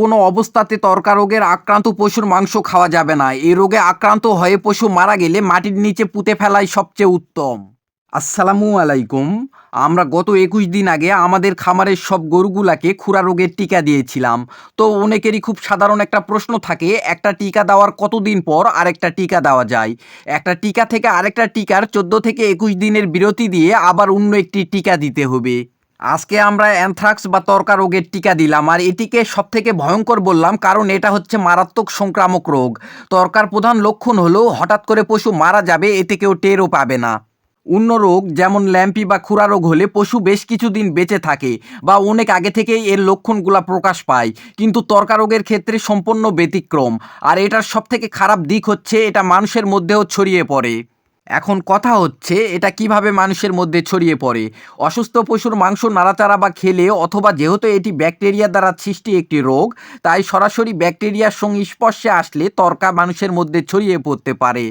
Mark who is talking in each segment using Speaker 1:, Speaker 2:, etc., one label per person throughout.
Speaker 1: কোনো অবস্থাতে তর্কা রোগের আক্রান্ত পশুর মাংস খাওয়া যাবে না। এই রোগে আক্রান্ত হয়ে পশু মারা গেলে মাটির নিচে পুঁতে ফেলাই সবচেয়ে উত্তম। আসসালামু আলাইকুম। আমরা গত একুশ দিন আগে আমাদের খামারের সব গরুগুলাকে খুরা রোগের টিকা দিয়েছিলাম। তো অনেকেরই খুব সাধারণ একটা প্রশ্ন থাকে, একটা টিকা দেওয়ার কতদিন পর আরেকটা টিকা দেওয়া যায়? একটা টিকা থেকে আরেকটা টিকার চোদ্দ থেকে একুশ দিনের বিরতি দিয়ে আবার অন্য একটি টিকা দিতে হবে। আজকে আমরা অ্যানথ্রাক্স বা তর্কা রোগের টিকা দিলাম, আর এটিকে সব থেকে ভয়ঙ্কর বললাম কারণ এটা হচ্ছে মারাত্মক সংক্রামক রোগ। তর্কার প্রধান লক্ষণ হলো হঠাৎ করে পশু মারা যাবে, এতে কেউ টেরও পাবে না। অন্য রোগ যেমন ল্যাম্পি বা খুরা রোগ হলে পশু বেশ কিছুদিন বেঁচে থাকে বা অনেক আগে থেকেই এর লক্ষণগুলা প্রকাশ পায়। কিন্তু তর্কা রোগের ক্ষেত্রে সম্পূর্ণ ব্যতিক্রম। আর এটার সবথেকে খারাপ দিক হচ্ছে এটা মানুষের মধ্যেও ছড়িয়ে পড়ে। এখন কথা হচ্ছে, এটা কীভাবে মানুষের মধ্যে ছড়িয়ে পড়ে? অসুস্থ পশুর মাংস নাড়াচাড়া বা খেলে অথবা যেহেতু এটি ব্যাকটেরিয়া দ্বারা সৃষ্টি একটি রোগ, তাই সরাসরি ব্যাকটেরিয়ার সঙ্গে স্পর্শে আসলে তর্কা মানুষের মধ্যে ছড়িয়ে পড়তে পারে।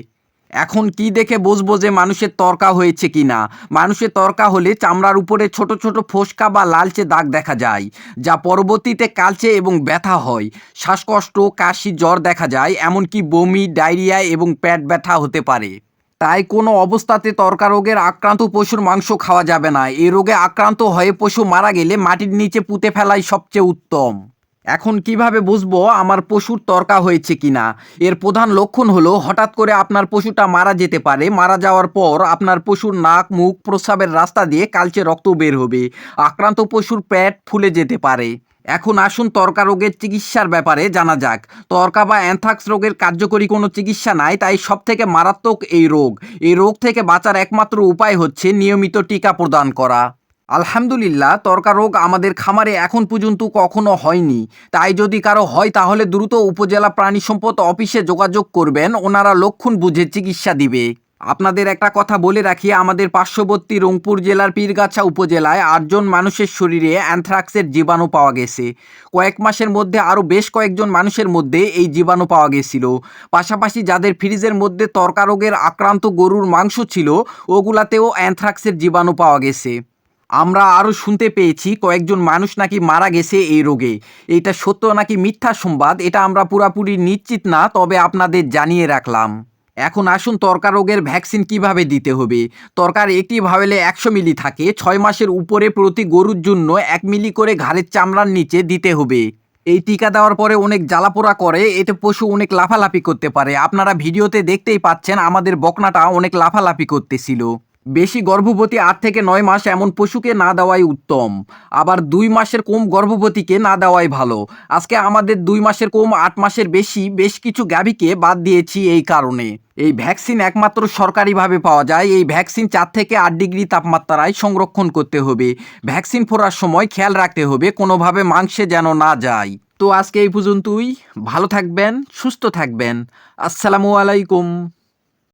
Speaker 1: এখন কি দেখে বুঝব যে মানুষের তর্কা হয়েছে কি না মানুষের তর্কা হলে চামড়ার উপরে ছোট ছোট ফোসকা বা লালচে দাগ দেখা যায়, যা পরবর্তীতে কালচে এবং ব্যথা হয়। শ্বাসকষ্ট, কাশি, জ্বর দেখা যায়, এমনকি বমি, ডায়রিয়া এবং পেট ব্যথা হতে পারে। তাই কোনো অবস্থাতে তর্কা রোগের আক্রান্ত পশুর মাংস খাওয়া যাবে না। এই রোগে আক্রান্ত হয়ে পশু মারা গেলে মাটির নিচে পুঁতে ফেলাই সবচেয়ে উত্তম। এখন কীভাবে বুঝব আমার পশুর তর্কা হয়েছে কিনা? এর প্রধান লক্ষণ হলো হঠাৎ করে আপনার পশুটা মারা যেতে পারে। মারা যাওয়ার পর আপনার পশুর নাক, মুখ প্রস্রাবের রাস্তা দিয়ে কালচে রক্ত বের হবে। আক্রান্ত পশুর পেট ফুলে যেতে পারে। এখন আসুন তর্কা রোগের চিকিৎসার ব্যাপারে জানা যাক। তর্কা বা অ্যানথ্রাক্স রোগের কার্যকরী কোনো চিকিৎসা নাই, তাই সব থেকে মারাত্মক এই রোগ। এই রোগ থেকে বাঁচার একমাত্র উপায় হচ্ছে নিয়মিত টিকা প্রদান করা। আলহামদুলিল্লাহ, তর্কা রোগ আমাদের খামারে এখন পর্যন্ত কখনো হয়নি। তাই যদি কারও হয়, তাহলে দ্রুত উপজেলা প্রাণী সম্পদ অফিসে যোগাযোগ করবেন, ওনারা লক্ষণ বুঝে চিকিৎসা দিবে। আপনাদের একটা কথা বলে রাখি, আমাদের পার্শ্ববর্তী রংপুর জেলার পীরগাছা উপজেলায় আটজন মানুষের শরীরে অ্যানথ্রাক্সের জীবাণু পাওয়া গেছে। কয়েক মাসের মধ্যে আরও বেশ কয়েকজন মানুষের মধ্যে এই জীবাণু পাওয়া গেছিল। পাশাপাশি যাদের ফ্রিজের মধ্যে তর্কারোগের আক্রান্ত গরুর মাংস ছিল, ওগুলাতেও অ্যানথ্রাক্সের জীবাণু পাওয়া গেছে। আমরা আরও শুনতে পেয়েছি, কয়েকজন মানুষ নাকি মারা গেছে এই রোগে। এটা সত্য নাকি মিথ্যা সংবাদ, এটা আমরা পুরাপুরি নিশ্চিত না, তবে আপনাদের জানিয়ে রাখলাম। এখন আসুন তর্কা রোগের ভ্যাকসিন কীভাবে দিতে হবে? তরকার একটি ভাবেলে একশো মিলি থাকে, ছয় মাসের উপরে প্রতি গরুর জন্য এক মিলি করে ঘাড়ের চামড়ার নিচে দিতে হবে। এই টিকা দেওয়ার পরে অনেক জ্বালাপোড়া করে, এতে পশু অনেক লাফালাফি করতে পারে। আপনারা ভিডিওতে দেখতেই পাচ্ছেন আমাদের বকনাটা অনেক লাফালাফি করতেছিল। বেশি গর্ভবতী আট থেকে নয় মাস এমন পশুকে না দেওয়াই উত্তম। আবার দুই মাসের কম গর্ভবতীকে না দেওয়াই ভালো। আজকে আমাদের দুই মাসের কম আট মাসের বেশি, বেশ কিছু গাভীকে বাদ দিয়েছি এই কারণে। এই ভ্যাকসিন একমাত্র সরকারিভাবে পাওয়া যায়। এই ভ্যাকসিন চার থেকে আট ডিগ্রি তাপমাত্রায় সংরক্ষণ করতে হবে। ভ্যাকসিন ফোরার সময় খেয়াল রাখতে হবে, কোনোভাবে মাংসে যেন না যায়। তো আজকে এই পর্যন্তই। ভালো থাকবেন, সুস্থ থাকবেন। আসসালামু আলাইকুম।